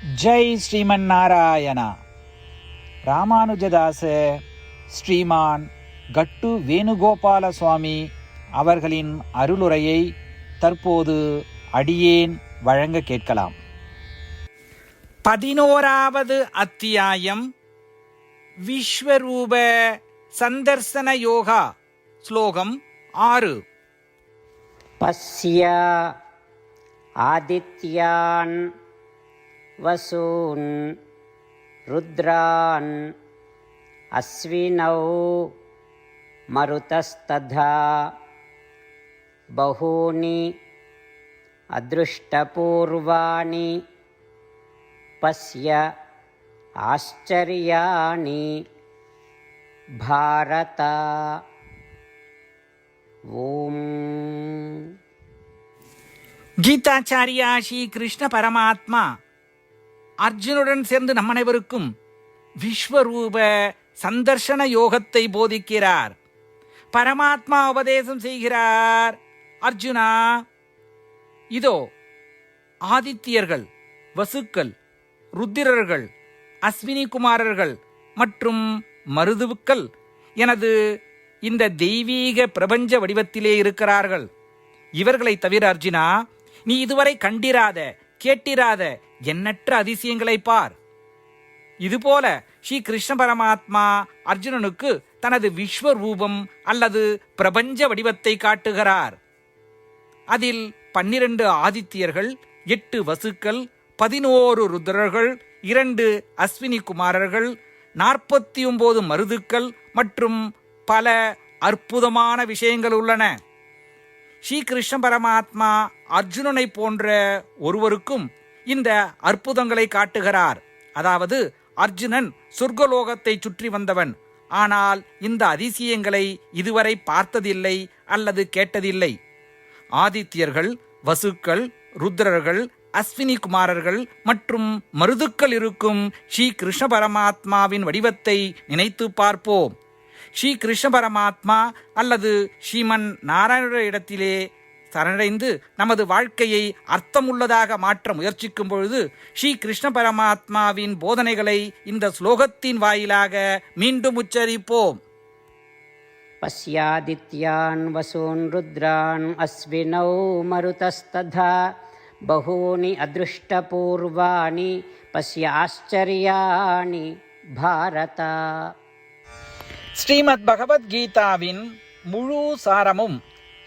ஜெய் ஸ்ரீமன் நாராயணா. ராமானுஜதாச ஸ்ரீமான் கட்டு வேணுகோபால சுவாமி அவர்களின் அருளுரையை தற்போது அடியேன் வழங்க கேட்கலாம். பதினோராவது அத்தியாயம் விஸ்வரூப சந்தர்சன யோகா ஸ்லோகம் ஆறு. பஸ்யா ஆதித்யான் वसून् रुद्रान् अश्विनौ मरुतस्तथा बहूनि अदृष्टपूर्वाणि पश्य आश्चर्याणि भारत ॐ గీతాచార్య శ్రీకృష్ణ పరమాత్మ அர்ஜுனுடன் சேர்ந்து நம் அனைவருக்கும் விஸ்வரூப சந்தர்ஷன யோகத்தை போதிக்கிறார். பரமாத்மா உபதேசம் செய்கிறார். அர்ஜுனா இதோ ஆதித்யர்கள் வசுக்கள் ருத்திரர்கள் அஸ்வினி குமாரர்கள் மற்றும் மருதுவுக்கள் எனது இந்த தெய்வீக பிரபஞ்ச வடிவத்திலே இருக்கிறார்கள். இவர்களை தவிர அர்ஜுனா நீ இதுவரை கண்டிராத கேட்டிராத எண்ணற்ற அதிசயங்களை பார். இதுபோல ஸ்ரீ கிருஷ்ண பரமாத்மா அர்ஜுனனுக்கு தனது விஸ்வரூபம் அல்லது பிரபஞ்ச வடிவத்தை காட்டுகிறார். அதில் பன்னிரண்டு ஆதித்யர்கள் எட்டு வசுக்கள் பதினோரு ருத்ரர்கள் இரண்டு அஸ்வினி குமாரர்கள் நாற்பத்தி ஒன்பது மருதுக்கள் மற்றும் பல அற்புதமான விஷயங்கள் உள்ளன. ஸ்ரீ கிருஷ்ண பரமாத்மா அர்ஜுனனை போன்ற ஒருவருக்கும் இந்த அற்புதங்களை காட்டுகிறார். அதாவது அர்ஜுனன் சொர்க்கலோகத்தை சுற்றி வந்தவன். ஆனால் இந்த அதிசயங்களை இதுவரை பார்த்ததில்லை அல்லது கேட்டதில்லை. ஆதித்யர்கள் வசுக்கள் ருத்ரர்கள் அஸ்வினி குமாரர்கள் மற்றும் மருதுக்கள் இருக்கும் ஸ்ரீ கிருஷ்ண பரமாத்மாவின் வடிவத்தை நினைத்து பார்ப்போம். ஸ்ரீ கிருஷ்ண பரமாத்மா அல்லது ஸ்ரீமன் நாராயண இடத்திலே சரணடைந்து நமது வாழ்க்கையை அர்த்தமுள்ளதாக மாற்ற முயற்சிக்கும் பொழுது ஸ்ரீ கிருஷ்ண பரமாத்மாவின் போதனைகளை இந்த ஸ்லோகத்தின் வாயிலாக மீண்டும் உச்சரிப்போம். பசியாதித்யான் வசூன் ருத்ரான் அஸ்வினௌ மருதஸ்ததா பகூனி அதிருஷ்டபூர்வாணி பசிய ஆச்சரியாணி பாரதா. ஸ்ரீமத் பகவத்கீதாவின் முழு சாரமும்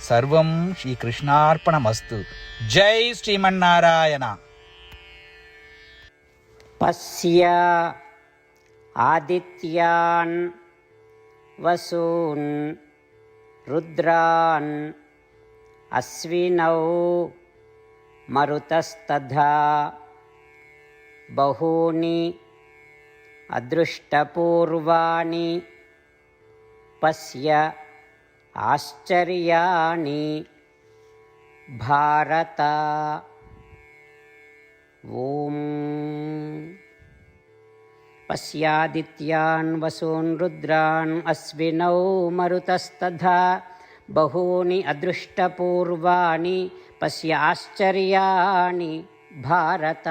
సర్వం శ్రీ కృష్ణార్పణమస్తు జై శ్రీమన్నారాయణ. పశ్య ఆదిత్యాన్ వసూన్ రుద్రాన్ అశ్వినౌ మరుతస్తథా బహూని అదృష్టపూర్వాణి పశ్య ఆశ్చర్యాణి భారత. ఓం. పశ్యాదిత్యాన్ వసూన్ రుద్రాన్ అశ్వినౌ మరుతస్తథా. బహూని అదృష్టపూర్వాణి పశ్యాశ్చర్యాణి భారత.